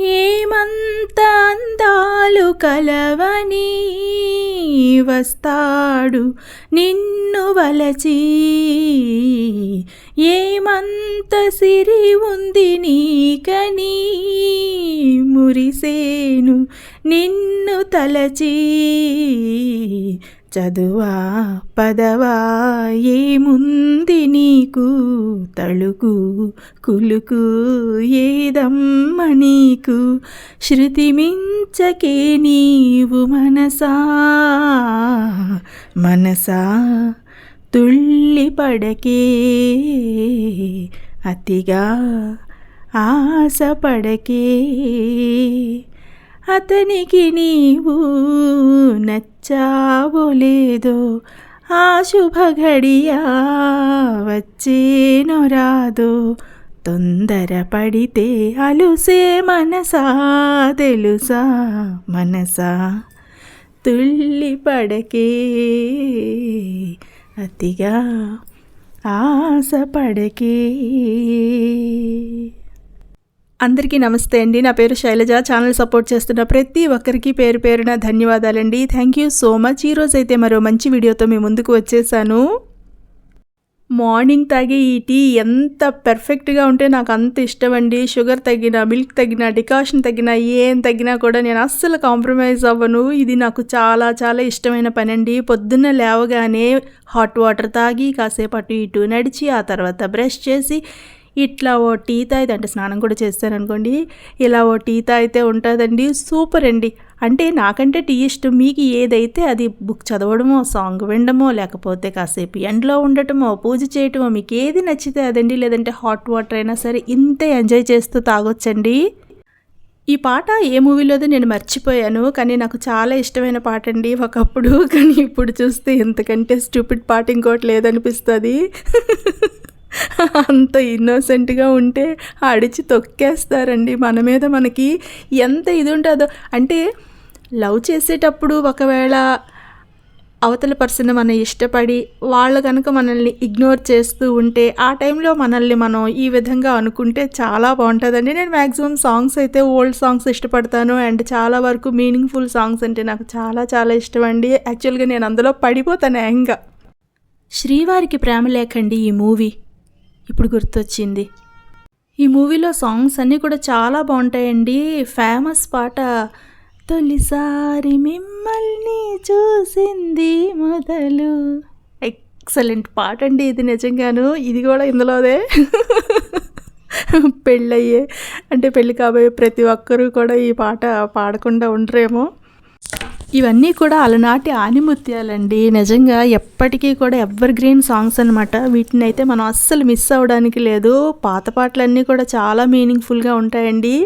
ఏమంత అందాలు కలవని వస్తాడు నిన్ను వలచి. ఏమంత సిరి ఉంది నీకని మురిసేను నిన్ను తలచి. చదువా పదవా ఏముంది నీకు? తళుకు కులుకు ఏదమ్మ నీకు? శృతి మించకే నీవు మనసా? మనసా తుళ్ళి పడకే అతిగా ఆశపడకే. అతనికి నీవు నచ్చావో లేదో ఆ శుభ ఘడియా వచ్చేనో రాదో. తొందరపడితే అలుసే మనసా తెలుసా మనసా? తుళ్ళి పడకే అతిగా ఆశ పడకే. అందరికీ నమస్తే అండి. నా పేరు శైలజ. ఛానల్ సపోర్ట్ చేస్తున్న ప్రతి ఒక్కరికి పేరు పేరున ధన్యవాదాలండి. థ్యాంక్ యూ సో మచ్ ఈరోజు అయితే మరో మంచి వీడియోతో మీ ముందుకు వచ్చేసాను. మార్నింగ్ తాగే ఈ టీ ఎంత పెర్ఫెక్ట్గా ఉంటే నాకు అంత ఇష్టం అండి షుగర్ తగ్గిన మిల్క్ తగ్గిన డికాషన్ తగ్గిన ఏం తగ్గినా కూడా నేను అస్సలు కాంప్రమైజ్ అవ్వను. ఇది నాకు చాలా చాలా ఇష్టమైన పని అండి పొద్దున్న లేవగానే హాట్ వాటర్ తాగి కాసేపు అటు ఇటు నడిచి ఆ తర్వాత బ్రష్ చేసి ఇట్లా ఓ టీ తాగితే అంటే స్నానం కూడా చేస్తారనుకోండి ఇలా ఓ టీ తాగితే ఉంటుందండి సూపర్ అండి. అంటే నాకంటే టీ ఇష్టం మీకు ఏదైతే అది బుక్ చదవడమో సాంగ్ వినడమో లేకపోతే కాసేపు ఎండలో ఉండటమో పూజ చేయటమో మీకు ఏది నచ్చితే అదండి లేదంటే హాట్ వాటర్ అయినా సరే ఇంతే ఎంజాయ్ చేస్తూ తాగొచ్చండి. ఈ పాట ఏ మూవీలోదో నేను మర్చిపోయాను కానీ నాకు చాలా ఇష్టమైన పాట అండి ఒకప్పుడు కానీ ఇప్పుడు చూస్తే ఎంతకంటే స్టూపిడ్ పాట ఇంకోటి లేదనిపిస్తుంది. అంత ఇన్నోసెంట్గా ఉంటే అడిచి తొక్కేస్తారండి. మన మీద మనకి ఎంత ఇది ఉంటుందో. అంటే లవ్ చేసేటప్పుడు ఒకవేళ అవతల పర్సన్ మనం ఇష్టపడి వాళ్ళు కనుక మనల్ని ఇగ్నోర్ చేస్తూ ఉంటే ఆ టైంలో మనల్ని మనం ఈ విధంగా అనుకుంటే చాలా బాగుంటుందండి. నేను మ్యాక్సిమం సాంగ్స్ అయితే ఓల్డ్ సాంగ్స్ ఇష్టపడతాను అండ్ చాలా వరకు మీనింగ్ఫుల్ సాంగ్స్ అంటే నాకు చాలా చాలా ఇష్టం అండి యాక్చువల్గా నేను అందులో పడిపోతాను యాంగా శ్రీవారికి ప్రేమ లేకండి ఈ మూవీ ఇప్పుడు గుర్తొచ్చింది. ఈ మూవీలో సాంగ్స్ అన్నీ కూడా చాలా బాగుంటాయండి. ఫేమస్ పాట తొలిసారి మిమ్మల్ని చూసింది మొదలు. ఎక్సలెంట్ పాట అండి ఇది నిజంగాను. ఇది కూడా ఇందులోదే. పెళ్ళయ్యే అంటే పెళ్ళి కాబోయే ప్రతి ఒక్కరూ కూడా ఈ పాట పాడకుండా ఉండరేమో. ఇవన్నీ కూడా అలనాటి ఆనిముత్యాలండి. నిజంగా ఎప్పటికీ కూడా ఎవర్ గ్రీన్ సాంగ్స్ అనమాట వీటిని అయితే మనం అస్సలు మిస్ అవ్వడానికి లేదు. పాత పాటలన్నీ కూడా చాలా మీనింగ్ఫుల్గా ఉంటాయండి.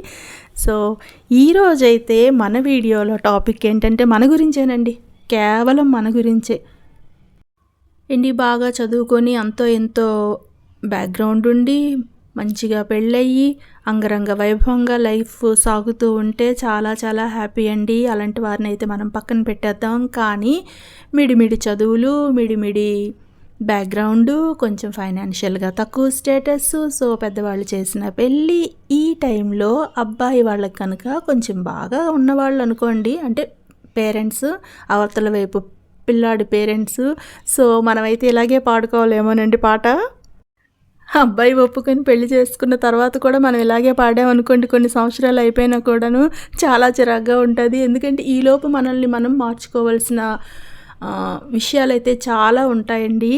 సో ఈరోజైతే మన వీడియోలో టాపిక్ ఏంటంటే మన గురించేనండి. కేవలం మన గురించే. అండి బాగా చదువుకొని అంతో ఎంతో బ్యాక్గ్రౌండ్ ఉండి మంచిగా పెళ్ళయ్యి అంగరంగ వైభవంగా లైఫ్ సాగుతూ ఉంటే చాలా చాలా హ్యాపీ అండి. అలాంటి వారిని అయితే మనం పక్కన పెట్టేద్దాం. కానీ మిడిమిడి చదువులు మిడిమిడి బ్యాక్గ్రౌండ్ కొంచెం ఫైనాన్షియల్గా తక్కువ స్టేటస్ సో పెద్దవాళ్ళు చేసిన పెళ్ళి ఈ టైంలో అబ్బాయి వాళ్ళకి కనుక కొంచెం బాగా ఉన్నవాళ్ళు అనుకోండి అంటే పేరెంట్స్ అవతల వైపు పిల్లాడి పేరెంట్స్ సో మనమైతే ఇలాగే పాడుకోవాలేమోనండి పాట? అబ్బాయి ఒప్పుకొని పెళ్ళి చేసుకున్న తర్వాత కూడా మనం ఇలాగే పాడామనుకోండి కొన్ని సంవత్సరాలు అయిపోయినా కూడాను చాలా చిరాగ్గా ఉంటుంది. ఎందుకంటే ఈలోపు మనల్ని మనం మార్చుకోవాల్సిన విషయాలైతే చాలా ఉంటాయండి.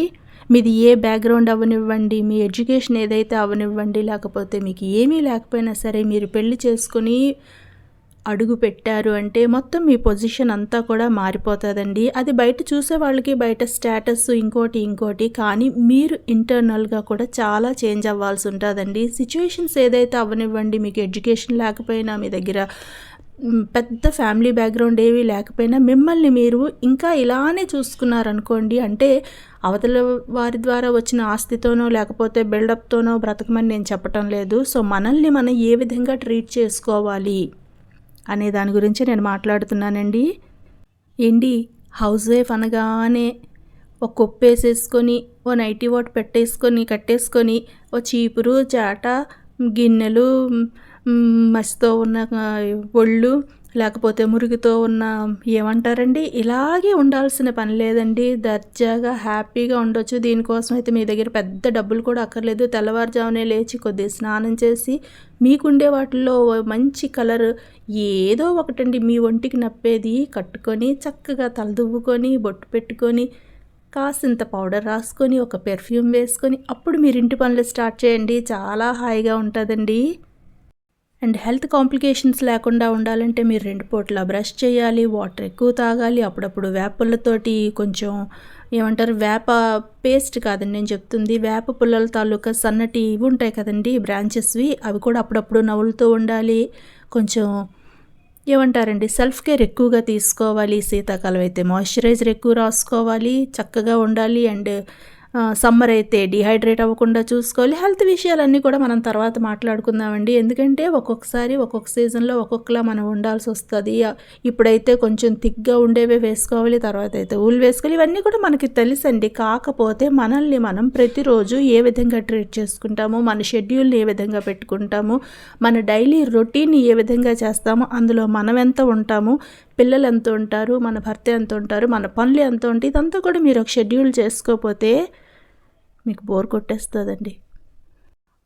మీది ఏ బ్యాక్గ్రౌండ్ అవ్వనివ్వండి మీ ఎడ్యుకేషన్ ఏదైతే అవ్వనివ్వండి లేకపోతే మీకు ఏమీ లేకపోయినా సరే మీరు పెళ్ళి చేసుకుని అడుగు పెట్టారు అంటే మొత్తం మీ పొజిషన్ అంతా కూడా మారిపోతుందండి. అది బయట చూసే వాళ్ళకి బయట స్టేటస్ ఇంకోటి ఇంకోటి కానీ మీరు ఇంటర్నల్గా కూడా చాలా చేంజ్ అవ్వాల్సి ఉంటుందండి. సిచ్యువేషన్స్ ఏదైతే అవ్వనివ్వండి మీకు ఎడ్యుకేషన్ లేకపోయినా మీ దగ్గర పెద్ద ఫ్యామిలీ బ్యాక్గ్రౌండ్ ఏవి లేకపోయినా మిమ్మల్ని మీరు ఇంకా ఇలానే చూసుకున్నారనుకోండి అంటే అవతల వారి ద్వారా వచ్చిన ఆస్తితోనో లేకపోతే బిల్డప్తోనో బ్రతకమని నేను చెప్పటం లేదు. సో మనల్ని మనం ఏ విధంగా ట్రీట్ చేసుకోవాలి? అనే దాని గురించి నేను మాట్లాడుతున్నానండి. ఏంటి? హౌస్ వైఫ్ అనగానే ఒక కొప్పు వేసేసుకొని ఓ నైటీ వాట్ పెట్టేసుకొని కట్టేసుకొని ఓ చీపురు చాట గిన్నెలు మ్, మసితో ఉన్న ఒళ్ళు లేకపోతే మురికితో ఉన్న ఏమంటారండి? ఇలాగే ఉండాల్సిన పని లేదండి. దర్జాగా హ్యాపీగా ఉండొచ్చు. దీనికోసం అయితే మీ దగ్గర పెద్ద డబ్బులు కూడా అక్కర్లేదు. తెల్లవారుజామునే లేచి కొద్దిగా స్నానం చేసి మీకుండే వాటిల్లో మంచి కలర్ ఏదో ఒకటండి. మీ ఒంటికి నప్పేది కట్టుకొని చక్కగా తలదువ్వుకొని బొట్టు పెట్టుకొని కాసింత పౌడర్ రాసుకొని ఒక పెర్ఫ్యూమ్ వేసుకొని అప్పుడు మీరు ఇంటి పనులు స్టార్ట్ చేయండి. చాలా హాయిగా ఉంటుందండి. అండ్ హెల్త్ కాంప్లికేషన్స్ లేకుండా ఉండాలంటే మీరు రెండు పూట్ల బ్రష్ చేయాలి వాటర్ ఎక్కువ తాగాలి అప్పుడప్పుడు వేపలతోటి కొంచెం ఏమంటారు వేప పేస్ట్ కాదండి నేను చెప్తుంది వేప పుల్లల తాలూకా సన్నటి ఇవి ఉంటాయి కదండి బ్రాంచెస్వి అవి కూడా అప్పుడప్పుడు నవ్వులుతూ ఉండాలి. కొంచెం ఏమంటారండి సెల్ఫ్ కేర్ ఎక్కువగా తీసుకోవాలి శీతాకాలం అయితే మాయిశ్చరైజర్ ఎక్కువ రాసుకోవాలి చక్కగా ఉండాలి అండ్ సమ్మర్ అయితే డిహైడ్రేట్ అవ్వకుండా చూసుకోవాలి. హెల్త్ విషయాలన్నీ కూడా మనం తర్వాత మాట్లాడుకుందామండి. ఎందుకంటే ఒక్కొక్కసారి ఒక్కొక్క సీజన్లో ఒక్కొక్కలా మనం ఉండాల్సి వస్తుంది. ఇప్పుడైతే కొంచెం థిక్గా ఉండేవే వేసుకోవాలి తర్వాత అయితే ఊలు వేసుకోవాలి. ఇవన్నీ కూడా మనకి తెలుసండి. కాకపోతే మనల్ని మనం ప్రతిరోజు ఏ విధంగా ట్రీట్ చేసుకుంటాము మన షెడ్యూల్ని ఏ విధంగా పెట్టుకుంటాము మన డైలీ రొటీన్ ఏ విధంగా చేస్తామో అందులో మనం ఎంత ఉంటాము పిల్లలు ఎంత ఉంటారు మన భర్త ఎంత ఉంటారు మన పనులు ఎంత ఉంటాయి ఇదంతా కూడా మీరు ఒక షెడ్యూల్ చేసుకోకపోతే మీకు బోర్ కొట్టేస్తుందండి.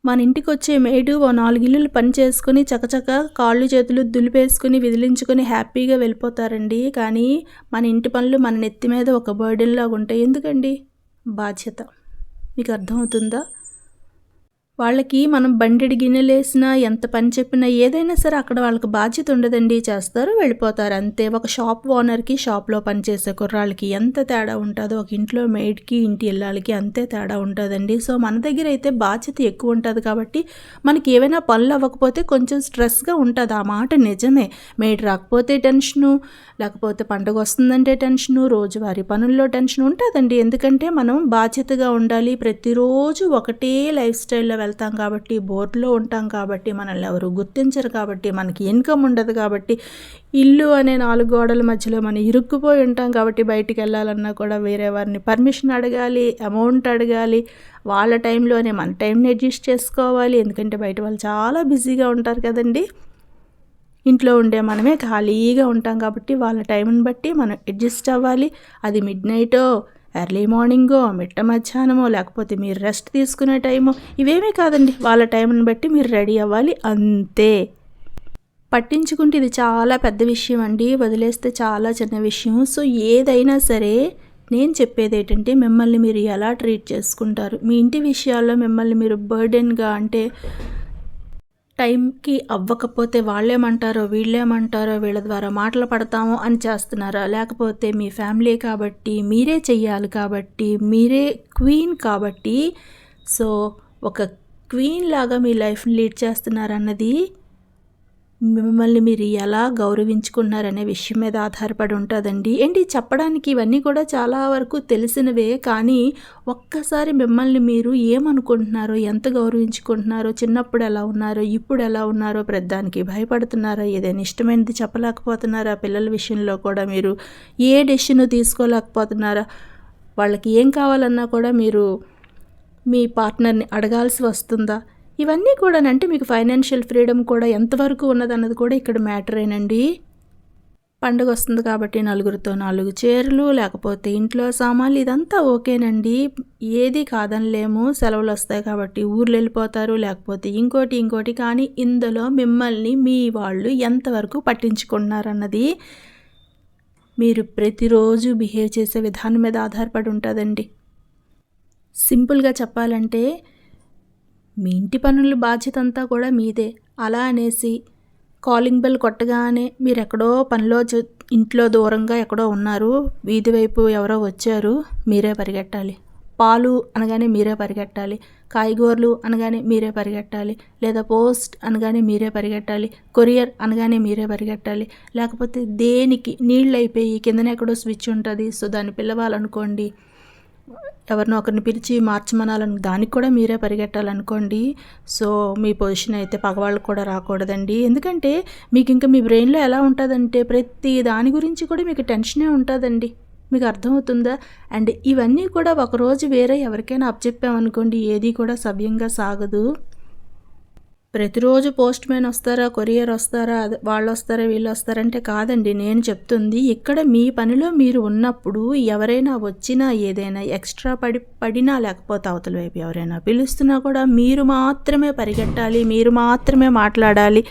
మన ఇంటికి వచ్చే మేడు ఓ నాలుగు పని చేసుకుని చకచక కాళ్ళు చేతులు దులిపేసుకుని విదిలించుకొని హ్యాపీగా వెళ్ళిపోతారండి. కానీ మన ఇంటి పనులు మన నెత్తి మీద ఒక బర్డెన్లాగా ఉంటాయి ఎందుకండి? బాధ్యత. మీకు అర్థమవుతుందా? వాళ్ళకి మనం బండెడి గిన్నెలు వేసినా ఎంత పని చెప్పినా ఏదైనా సరే అక్కడ వాళ్ళకి బాధ్యత ఉండదండి చేస్తారు వెళ్ళిపోతారు. అంతే. ఒక షాప్ ఓనర్కి షాప్లో పనిచేసే కుర్రాళ్ళకి ఎంత తేడా ఉంటుందో ఒక ఇంట్లో మెయిడ్కి ఇంటి ఇళ్ళకి అంతే తేడా ఉంటుందండి. సో మన దగ్గర అయితే బాధ్యత ఎక్కువ ఉంటుంది కాబట్టి మనకి ఏవైనా పనులు అవ్వకపోతే కొంచెం స్ట్రెస్గా ఉంటుంది. ఆ మాట నిజమే. మెయిడ్ రాకపోతే టెన్షను లేకపోతే పండగ వస్తుందంటే టెన్షను రోజువారీ పనుల్లో టెన్షన్ ఉంటుందండి. ఎందుకంటే మనం బాధ్యతగా ఉండాలి. ప్రతిరోజు ఒకటే లైఫ్ స్టైల్లో వెళ్తాం కాబట్టి బోర్డులో ఉంటాం కాబట్టి మనల్ని ఎవరు గుర్తించరు కాబట్టి మనకి ఇన్కమ్ ఉండదు కాబట్టి ఇల్లు అనే నాలుగు గోడల మధ్యలో మనం ఇరుక్కుపోయి ఉంటాం కాబట్టి బయటికి వెళ్ళాలన్నా కూడా వేరే వారిని పర్మిషన్ అడగాలి అమౌంట్ అడగాలి వాళ్ళ టైంలోనే మన టైంని అడ్జస్ట్ చేసుకోవాలి. ఎందుకంటే బయట వాళ్ళు చాలా బిజీగా ఉంటారు కదండి. ఇంట్లో ఉండే మనమే ఖాళీగా ఉంటాం కాబట్టి వాళ్ళ టైంని బట్టి మనం అడ్జస్ట్ అవ్వాలి. అది మిడ్ నైటో ఎర్లీ మార్నింగో మిట్ట మధ్యాహ్నమో లేకపోతే మీరు రెస్ట్ తీసుకునే టైమో ఇవేమీ కాదండి. వాళ్ళ టైంని బట్టి మీరు రెడీ అవ్వాలి. అంతే. పట్టించుకుంటే ఇది చాలా పెద్ద విషయం అండి. వదిలేస్తే చాలా చిన్న విషయం. సో ఏదైనా సరే నేను చెప్పేది ఏంటంటే మిమ్మల్ని మీరు ఎలా ట్రీట్ చేసుకుంటారు? మీ ఇంటి విషయాల్లో మిమ్మల్ని మీరు బర్డెన్గా అంటే టైంకి అవ్వకపోతే వాళ్ళేమంటారో వీళ్ళేమంటారో వీళ్ళ ద్వారా మాటలు పడతాము అని చేస్తున్నారా? లేకపోతే మీ ఫ్యామిలీ కాబట్టి మీరే చెయ్యాలి కాబట్టి మీరే క్వీన్ కాబట్టి సో ఒక క్వీన్ లాగా మీ లైఫ్ని లీడ్ చేస్తున్నారన్నది మిమ్మల్ని మీరు ఎలా గౌరవించుకున్నారనే విషయం మీద ఆధారపడి ఉంటుందండి. ఏంటి? చెప్పడానికి ఇవన్నీ కూడా చాలా వరకు తెలిసినవే కానీ ఒక్కసారి మిమ్మల్ని మీరు ఏమనుకుంటున్నారో ఎంత గౌరవించుకుంటున్నారో చిన్నప్పుడు ఎలా ఉన్నారో ఇప్పుడు ఎలా ఉన్నారో పెద్దానికి భయపడుతున్నారా? ఏదైనా ఇష్టమైనది చెప్పలేకపోతున్నారా? పిల్లల విషయంలో కూడా మీరు ఏ డెసిషన్ తీసుకోలేకపోతున్నారా? వాళ్ళకి ఏం కావాలన్నా కూడా మీరు మీ పార్ట్నర్ని అడగాల్సి వస్తుందా? ఇవన్నీ కూడా అంటే మీకు ఫైనాన్షియల్ ఫ్రీడమ్ కూడా ఎంతవరకు ఉన్నదన్నది కూడా ఇక్కడ మ్యాటరేనండి పండుగ వస్తుంది కాబట్టి నలుగురితో నాలుగు చీరలు లేకపోతే ఇంట్లో సామాన్లు ఇదంతా ఓకేనండి. ఏది కాదనలేము. సెలవులు వస్తాయి కాబట్టి ఊర్లు వెళ్ళిపోతారు లేకపోతే ఇంకోటి ఇంకోటి కానీ ఇందులో మిమ్మల్ని మీ వాళ్ళు ఎంతవరకు పట్టించుకున్నారన్నది మీరు ప్రతిరోజు బిహేవ్ చేసే విధానం మీద ఆధారపడి ఉంటుందండి. సింపుల్గా చెప్పాలంటే మీ ఇంటి పనుల బాధ్యత అంతా కూడా మీదే. అలా అనేసి కాలింగ్ బెల్ కొట్టగానే మీరు ఎక్కడో పనిలో ఇంట్లో దూరంగా ఎక్కడో ఉన్నారు. వీధి వైపు ఎవరో వచ్చారు. మీరే పరిగెట్టాలి. పాలు అనగానే మీరే పరిగెట్టాలి. కాయగూరలు అనగానే మీరే పరిగెట్టాలి. లేదా పోస్ట్ అనగానే మీరే పరిగెట్టాలి. కొరియర్ అనగానే మీరే పరిగెట్టాలి. లేకపోతే దేనికి? నీళ్ళు అయిపోయి కిందనే ఎక్కడో స్విచ్ ఉంటుంది. సో దాన్ని పిలవాలనుకోండి. ఎవరినో ఒకరిని పిలిచి మార్చమనాలని దానికి కూడా మీరే పరిగెట్టాలనుకోండి. సో మీ పొజిషన్ అయితే పగవాళ్ళకి కూడా రాకూడదండి. ఎందుకంటే మీకు ఇంకా మీ బ్రెయిన్లో ఎలా ఉంటుందంటే ప్రతి దాని గురించి కూడా మీకు టెన్షనే ఉంటుందండి. మీకు అర్థమవుతుందా? అండ్ ఇవన్నీ కూడా ఒకరోజు వేరే ఎవరికైనా అప్పచెప్పామనుకోండి ఏది కూడా సవ్యంగా సాగదు. ప్రతిరోజు పోస్ట్ మ్యాన్ వస్తారా కొరియర్ వస్తారా వాళ్ళు వస్తారా వీళ్ళు వస్తారంటే కాదండి నేను చెప్తుంది ఇక్కడ మీ పనిలో మీరు ఉన్నప్పుడు ఎవరైనా వచ్చినా ఏదైనా ఎక్స్ట్రా పడి పడినా లేకపోతే అవతల వైపు ఎవరైనా పిలుస్తున్నా కూడా మీరు మాత్రమే పరిగెట్టాలి మీరు మాత్రమే మాట్లాడాలి.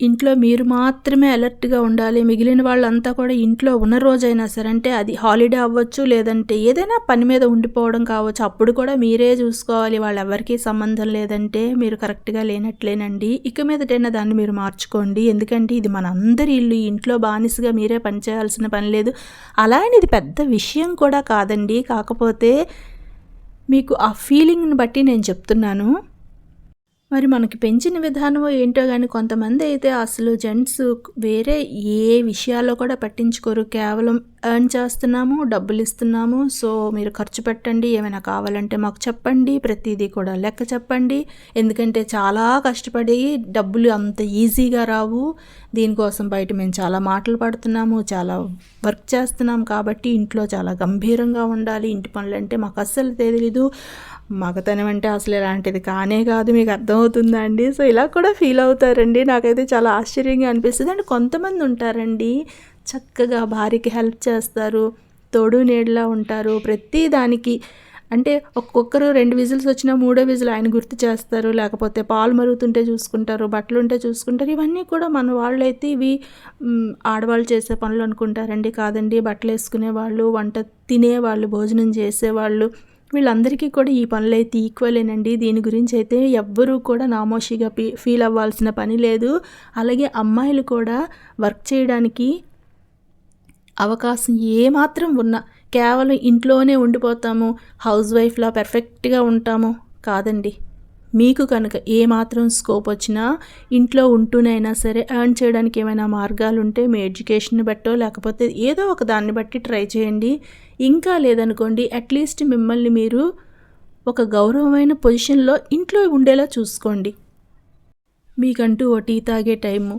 ఇంట్లో మీరు మాత్రమే అలర్ట్గా ఉండాలి. మిగిలిన వాళ్ళంతా కూడా ఇంట్లో ఉన్న రోజైనా సరే అంటే అది హాలిడే అవ్వచ్చు లేదంటే ఏదైనా పని మీద ఉండిపోవడం కావచ్చు అప్పుడు కూడా మీరే చూసుకోవాలి. వాళ్ళు ఎవరికీ సంబంధం లేదంటే మీరు కరెక్ట్గా లేనట్లేనండి. ఇక మీదటైనా దాన్ని మీరు మార్చుకోండి. ఎందుకంటే ఇది మన అందరి ఇల్లు ఇంట్లో బానిసగా మీరే పని చేయాల్సిన పని లేదు. అలా అని ఇది పెద్ద విషయం కూడా కాదండి. కాకపోతే మీకు ఆ ఫీలింగ్ని బట్టి నేను చెప్తున్నాను. మరి మనకి పెంచిన విధానం ఏంటో కానీ కొంతమంది అయితే అసలు జెంట్స్ వేరే ఏ విషయాల్లో కూడా పట్టించుకోరు. కేవలం ఎర్న్ చేస్తున్నాము డబ్బులు ఇస్తున్నాము. సో మీరు ఖర్చు పెట్టండి ఏమైనా కావాలంటే మాకు చెప్పండి ప్రతిదీ కూడా లెక్క చెప్పండి. ఎందుకంటే చాలా కష్టపడి డబ్బులు అంత ఈజీగా రావు. దీనికోసం బయట మేము చాలా మాటలు పడుతున్నాము చాలా వర్క్ చేస్తున్నాం కాబట్టి ఇంట్లో చాలా గంభీరంగా ఉండాలి. ఇంటి పనులు అంటే మాకు అస్సలు తెలియదు మగతనం అంటే అసలు ఇలాంటిది కానే కాదు మీకు అర్థమవుతుందా అండి సో ఇలా కూడా ఫీల్ అవుతారండి. నాకైతే చాలా ఆశ్చర్యంగా అనిపిస్తుంది. అండ్ కొంతమంది ఉంటారండి చక్కగా భార్యకి హెల్ప్ చేస్తారు తోడు నీడలా ఉంటారు. ప్రతి దానికి అంటే ఒక్కొక్కరు రెండు విజిల్స్ వచ్చినా మూడో విజిల్ ఆయన గుర్తు చేస్తారు. లేకపోతే పాలు మరుగుతుంటే చూసుకుంటారు బట్టలు ఉంటే చూసుకుంటారు. ఇవన్నీ కూడా మన వాళ్ళు అయితే ఇవి ఆడవాళ్ళు చేసే పనులు అనుకుంటారండి. కాదండి బట్టలు వేసుకునే వాళ్ళు వంట తినేవాళ్ళు భోజనం చేసేవాళ్ళు వీళ్ళందరికీ కూడా ఈ పనులు అయితే ఈక్వలేనండి. దీని గురించి అయితే ఎవ్వరూ కూడా నామోషిగా ఫీల్ అవ్వాల్సిన పని లేదు. అలాగే అమ్మాయిలు కూడా వర్క్ చేయడానికి అవకాశం ఏమాత్రం ఉన్నా. కేవలం ఇంట్లోనే ఉండిపోతాము. హౌస్ వైఫ్లా పెర్ఫెక్ట్గా ఉంటాము. కాదండి. మీకు కనుక ఏమాత్రం స్కోప్ వచ్చినా ఇంట్లో ఉంటూనైనా సరే ఎర్న్ చేయడానికి ఏమైనా మార్గాలు ఉంటే మీ ఎడ్యుకేషన్ బట్టో లేకపోతే ఏదో ఒక దాన్ని బట్టి ట్రై చేయండి. ఇంకా లేదనుకోండి అట్లీస్ట్ మిమ్మల్ని మీరు ఒక గౌరవమైన పొజిషన్లో ఇంట్లో ఉండేలా చూసుకోండి. మీకంటూ ఓ టీ తాగే టైము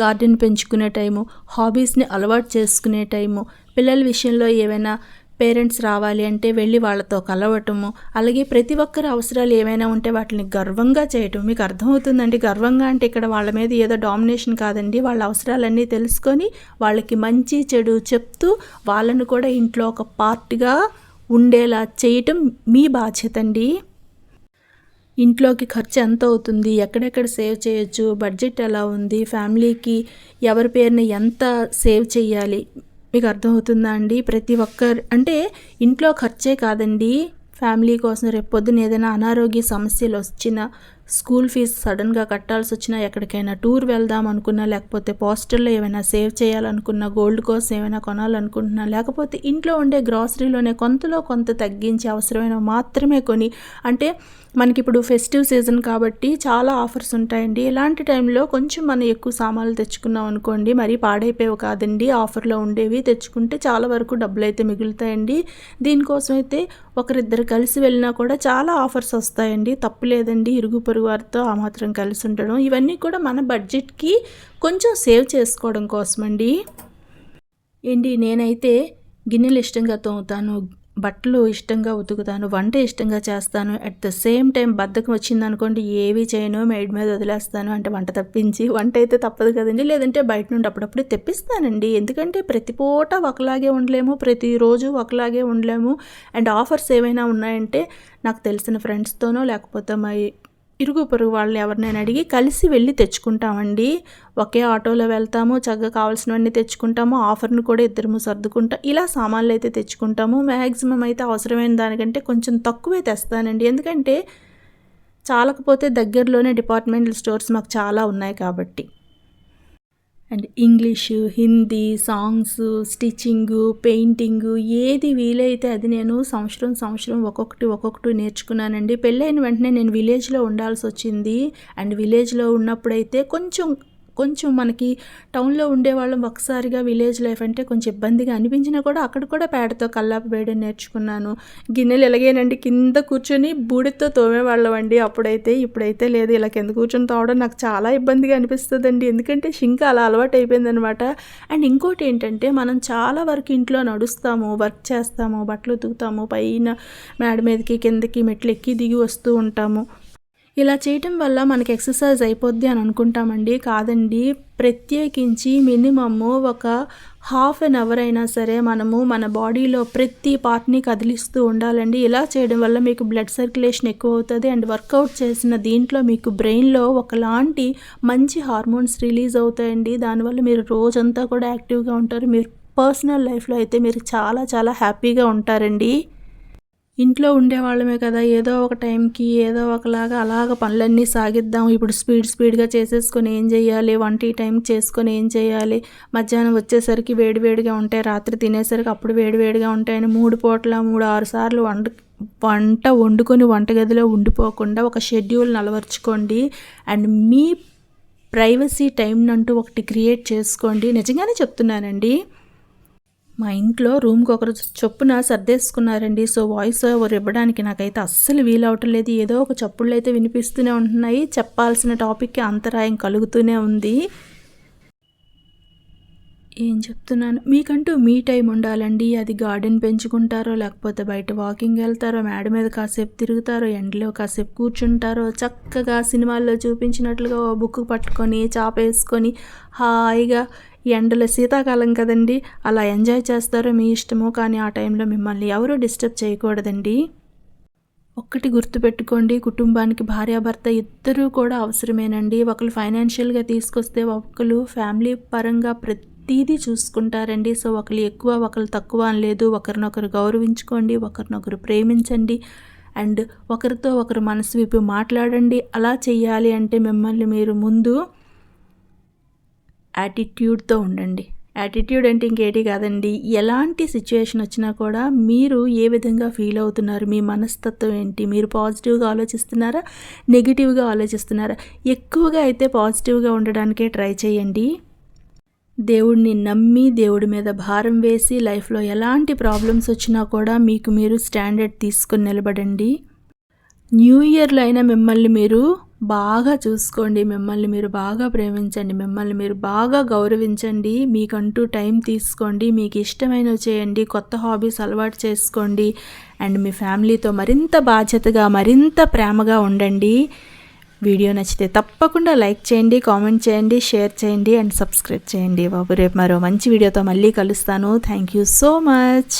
గార్డెన్ పెంచుకునే టైము హాబీస్ని అలవాటు చేసుకునే టైము పిల్లల విషయంలో ఏవైనా పేరెంట్స్ రావాలి అంటే వెళ్ళి వాళ్ళతో కలవటము అలాగే ప్రతి ఒక్కరి అవసరాలు ఏమైనా ఉంటే వాటిని గర్వంగా చేయటం. మీకు అర్థమవుతుందండి? గర్వంగా అంటే ఇక్కడ వాళ్ళ మీద ఏదో డామినేషన్ కాదండి. వాళ్ళ అవసరాలన్నీ తెలుసుకొని వాళ్ళకి మంచి చెడు చెప్తూ వాళ్ళను కూడా ఇంట్లో ఒక పార్ట్గా ఉండేలా చేయటం మీ బాధ్యత అండి ఇంట్లోకి ఖర్చు ఎంత అవుతుంది? ఎక్కడెక్కడ సేవ్ చేయొచ్చు? బడ్జెట్ ఎలా ఉంది? ఫ్యామిలీకి ఎవరి పేరుని ఎంత సేవ్ చేయాలి? మీకు అర్థమవుతుందా అండి? ప్రతి ఒక్కరు అంటే ఇంట్లో ఖర్చే కాదండి. ఫ్యామిలీ కోసం రేపు పొద్దున ఏదైనా అనారోగ్య సమస్యలు వచ్చినా స్కూల్ ఫీజు సడన్గా కట్టాల్సి వచ్చినా ఎక్కడికైనా టూర్ వెళ్దాం అనుకున్నా లేకపోతే పోస్టల్లో ఏమైనా సేవ్ చేయాలనుకున్నా గోల్డ్ కోసం ఏమైనా కొనాలనుకుంటున్నా లేకపోతే ఇంట్లో ఉండే గ్రాసరీలోనే కొంతలో కొంత తగ్గించి అవసరమైన మాత్రమే కొని అంటే మనకి ఇప్పుడు ఫెస్టివ్ సీజన్ కాబట్టి చాలా ఆఫర్స్ ఉంటాయండి. ఇలాంటి టైంలో కొంచెం మనం ఎక్కువ సామాన్లు తెచ్చుకున్నాం అనుకోండి మరీ పాడైపోయేవి కాదండి ఆఫర్లో ఉండేవి తెచ్చుకుంటే చాలా వరకు డబ్బులు అయితే మిగులుతాయండి. దీనికోసం అయితే ఒకరిద్దరు కలిసి వెళ్ళినా కూడా చాలా ఆఫర్స్ వస్తాయండి. తప్పు లేదండి ఇరుగు పొరుగువారితో ఆ మాత్రం కలిసి ఉండడం. ఇవన్నీ కూడా మన బడ్జెట్కి కొంచెం సేవ్ చేసుకోవడం కోసమండి. ఏంటి నేనైతే గిన్నెలు ఇష్టంగా తోముతాను బట్టలు ఇష్టంగా ఉతుకుతాను వంట ఇష్టంగా చేస్తాను. అట్ ద సేమ్ టైం బద్దకం వచ్చింది అనుకోండి ఏవి చేయను మేడ్ మీద వదిలేస్తాను. అంటే వంట తప్పించి వంట అయితే తప్పదు కదండి. లేదంటే బయట నుండి అప్పుడప్పుడు తెప్పిస్తానండి. ఎందుకంటే ప్రతి పూట ఒకలాగే ఉండలేము ప్రతిరోజు ఒకలాగే ఉండలేము. అండ్ ఆఫర్స్ ఏమైనా ఉన్నాయంటే నాకు తెలిసిన ఫ్రెండ్స్తోనో లేకపోతే మా ఇరుగు పొరుగు వాళ్ళని ఎవరినైనా అడిగి కలిసి వెళ్ళి తెచ్చుకుంటామండి. ఒకే ఆటోలో వెళ్తాము చక్కగా కావాల్సినవన్నీ తెచ్చుకుంటాము ఆఫర్ను కూడా ఇద్దరము సర్దుకుంటాం ఇలా సామాన్లు అయితే తెచ్చుకుంటాము. మ్యాక్సిమం అయితే అవసరమైన దానికంటే కొంచెం తక్కువే తెస్తానండి. ఎందుకంటే చాలకపోతే దగ్గరలోనే డిపార్ట్మెంటల్ స్టోర్స్ మాకు చాలా ఉన్నాయి కాబట్టి. And English Hindi songs stitching painting ఏది వీలైతే అది నేను సంవత్సరం సంవత్సరం ఒక్కొక్కటి ఒక్కొక్కటి నేర్చుకున్నానండి. పెళ్ళైన వెంటనే నేను విలేజ్లో ఉండాల్సి వచ్చింది అండ్ విలేజ్లో ఉన్నప్పుడైతే కొంచెం కొంచెం మనకి టౌన్లో ఉండేవాళ్ళం ఒకసారిగా విలేజ్ లైఫ్ అంటే కొంచెం ఇబ్బందిగా అనిపించినా కూడా అక్కడ కూడా పేడతో కల్లాపు వేయడం నేర్చుకున్నాను. గిన్నెలు ఎలాగేనండి? కింద కూర్చొని బూడితో తోమేవాళ్ళం అండి అప్పుడైతే ఇప్పుడైతే లేదు. ఇలా కింద కూర్చొని తోవడం నాకు చాలా ఇబ్బందిగా అనిపిస్తుందండి. ఎందుకంటే షింక్ అలా అలవాటు అయిపోయిందనమాట. అండ్ ఇంకోటి ఏంటంటే మనం చాలా వరకు ఇంట్లో నడుస్తాము వర్క్ చేస్తాము బట్టలు ఉతుకుతాము పైన మేడ మీదకి కిందకి మెట్లు ఎక్కి దిగి వస్తూ ఉంటాము. ఇలా చేయటం వల్ల మనకి ఎక్సర్సైజ్ అయిపోద్ది అని అనుకుంటామండి. కాదండి. ప్రత్యేకించి మినిమము ఒక హాఫ్ అన్ అవర్ అయినా సరే మనము మన బాడీలో ప్రతి పార్ట్ని కదిలిస్తూ ఉండాలండి. ఇలా చేయడం వల్ల మీకు బ్లడ్ సర్క్యులేషన్ ఎక్కువ అవుతుంది అండ్ వర్కౌట్ చేసిన దీంట్లో మీకు బ్రెయిన్లో ఒకలాంటి మంచి హార్మోన్స్ రిలీజ్ అవుతాయండి. దానివల్ల మీరు రోజంతా కూడా యాక్టివ్గా ఉంటారు. మీరు పర్సనల్ లైఫ్లో అయితే మీరు చాలా చాలా హ్యాపీగా ఉంటారండి. ఇంట్లో ఉండేవాళ్ళమే కదా ఏదో ఒక టైంకి ఏదో ఒకలాగా అలాగ పనులన్నీ సాగిద్దాం. ఇప్పుడు స్పీడ్ స్పీడ్గా చేసేసుకొని ఏం చేయాలి? వంట ఈ టైంకి చేసుకొని ఏం చేయాలి? మధ్యాహ్నం వచ్చేసరికి వేడివేడిగా ఉంటాయి రాత్రి తినేసరికి అప్పుడు వేడివేడిగా ఉంటాయని మూడు పూటల మూడు ఆరు సార్లు వంట వంట వండుకొని వంటగదిలో ఉండిపోకుండా ఒక షెడ్యూల్ అలవర్చుకోండి అండ్ మీ ప్రైవసీ టైం అంటూ ఒకటి క్రియేట్ చేసుకోండి. నిజంగానే చెప్తున్నానండి. మా ఇంట్లో రూమ్కి ఒకరు చొప్పున సర్దేసుకున్నారండి. సో వాయిస్ ఓవర్ ఇవ్వడానికి నాకైతే అస్సలు వీలవటం లేదు. ఏదో ఒక చప్పుళ్ళు అయితే వినిపిస్తూనే ఉంటున్నాయి. చెప్పాల్సిన టాపిక్కి అంతరాయం కలుగుతూనే ఉంది. ఏం చెప్తున్నాను? మీకంటూ మీ టైం ఉండాలండి. అది గార్డెన్ పెంచుకుంటారో లేకపోతే బయట వాకింగ్ వెళ్తారో మేడ మీద కాసేపు తిరుగుతారో ఎండలో కాసేపు కూర్చుంటారో చక్కగా సినిమాల్లో చూపించినట్లుగా ఓ బుక్ పట్టుకొని చాపేసుకొని హాయిగా ఎండలో శీతాకాలం కదండి అలా ఎంజాయ్ చేస్తారో మీ ఇష్టమో కానీ ఆ టైంలో మిమ్మల్ని ఎవరూ డిస్టర్బ్ చేయకూడదండి. ఒక్కటి గుర్తుపెట్టుకోండి కుటుంబానికి భార్యాభర్త ఇద్దరూ కూడా అవసరమేనండి. ఒకరు ఫైనాన్షియల్గా తీసుకొస్తే ఒకరు ఫ్యామిలీ పరంగా ప్రతిదీ చూసుకుంటారండి. సో ఒకరు ఎక్కువ ఒకరు తక్కువ అని లేదు. ఒకరినొకరు గౌరవించుకోండి ఒకరినొకరు ప్రేమించండి. అండ్ ఒకరితో ఒకరు మనసు విప్పి మాట్లాడండి. అలా చేయాలి అంటే మిమ్మల్ని మీరు ముందు యాటిట్యూడ్తో ఉండండి. యాటిట్యూడ్ అంటే ఇంకేటి కాదండి. ఎలాంటి సిచ్యువేషన్ వచ్చినా కూడా మీరు ఏ విధంగా ఫీల్ అవుతున్నారు? మీ మనస్తత్వం ఏంటి? మీరు పాజిటివ్గా ఆలోచిస్తున్నారా? నెగిటివ్గా ఆలోచిస్తున్నారా? ఎక్కువగా అయితే పాజిటివ్గా ఉండడానికే ట్రై చేయండి. దేవుడిని నమ్మి దేవుడి మీద భారం వేసి లైఫ్లో ఎలాంటి ప్రాబ్లమ్స్ వచ్చినా కూడా మీకు మీరు స్టాండర్డ్ తీసుకొని నిలబడండి. న్యూ ఇయర్లో అయినా మిమ్మల్ని మీరు బాగా చూసుకోండి మిమ్మల్ని మీరు బాగా ప్రేమించండి మిమ్మల్ని మీరు బాగా గౌరవించండి మీకంటూ టైం తీసుకోండి మీకు ఇష్టమైనవి చేయండి కొత్త హాబీస్ అలవాటు చేసుకోండి అండ్ మీ ఫ్యామిలీతో మరింత బాధ్యతగా మరింత ప్రేమగా ఉండండి. వీడియో నచ్చితే తప్పకుండా లైక్ చేయండి కామెంట్ చేయండి షేర్ చేయండి అండ్ సబ్స్క్రైబ్ చేయండి బాబు. రేపు మరో మంచి వీడియోతో మళ్ళీ కలుస్తాను. Thank you so much.